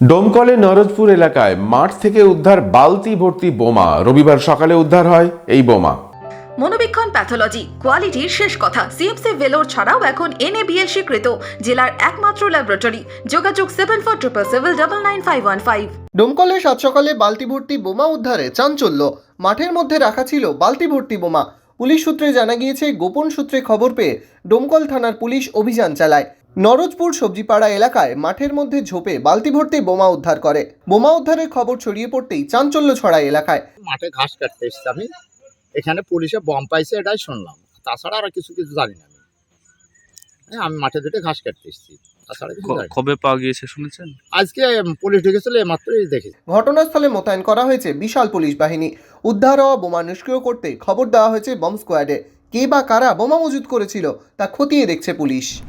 ডোমকলে নরজপুর এলাকায় মাঠ থেকে উদ্ধার বালতি ভর্তি বোমা। রবিবার সকালে উদ্ধার হয় এই বোমা। মনোবীক্ষণ প্যাথোলজি কোয়ালিটির শেষ কথা। সিএমসি ভেলোর ছাড়াও এখন এনএবিএল স্বীকৃত জেলার একমাত্র ল্যাবরেটরি। যোগাযোগ seven four triple seven double nine five one five ডোমকলে সাত সকালে বালতি ভর্তি বোমা উদ্ধারে চাঞ্চল্য। মাঠের মধ্যে রাখা ছিল বালতি ভর্তি বোমা। পুলিশ সূত্রে জানা গিয়েছে গোপন সূত্রে খবর পেয়ে ডোমকল থানার পুলিশ অভিযান চালায়। নরজপুর সবজিপাড়া এলাকায় মাঠের মধ্যে ঝোপে বালতি ভর্তি বোমা উদ্ধার করে। বোমা উদ্ধারের খবর ছড়িয়ে পড়তেই চাঞ্চল্য ছড়ায় এলাকায়। মাঠে ঘাস কাটতে এসেছি আমি। এখানে পুলিশে বম পাইছে এটাই শুনলাম। তাছাড়া আর কিছু কিছু জানি না আমি। হ্যাঁ, আমি মাঠে দুটো ঘাস কাটতে এসেছি। তাছাড়া কিছু ক- জানি না। কবে পাওয়া গিয়েছে শুনেছেন? আজকে পুলিশ ঢুকেছিল এইমাত্রই দেখেছি। ঘটনাস্থলে মোতায়েন করা হয়েছে বিশাল পুলিশ বাহিনী। উদ্ধার হওয়া বোমা নিষ্ক্রিয় করতে খবর দেওয়া হয়েছে বম স্কোয়াডে কে বা কারা বোমা মজুত করেছিল তা খতিয়ে দেখছে পুলিশ।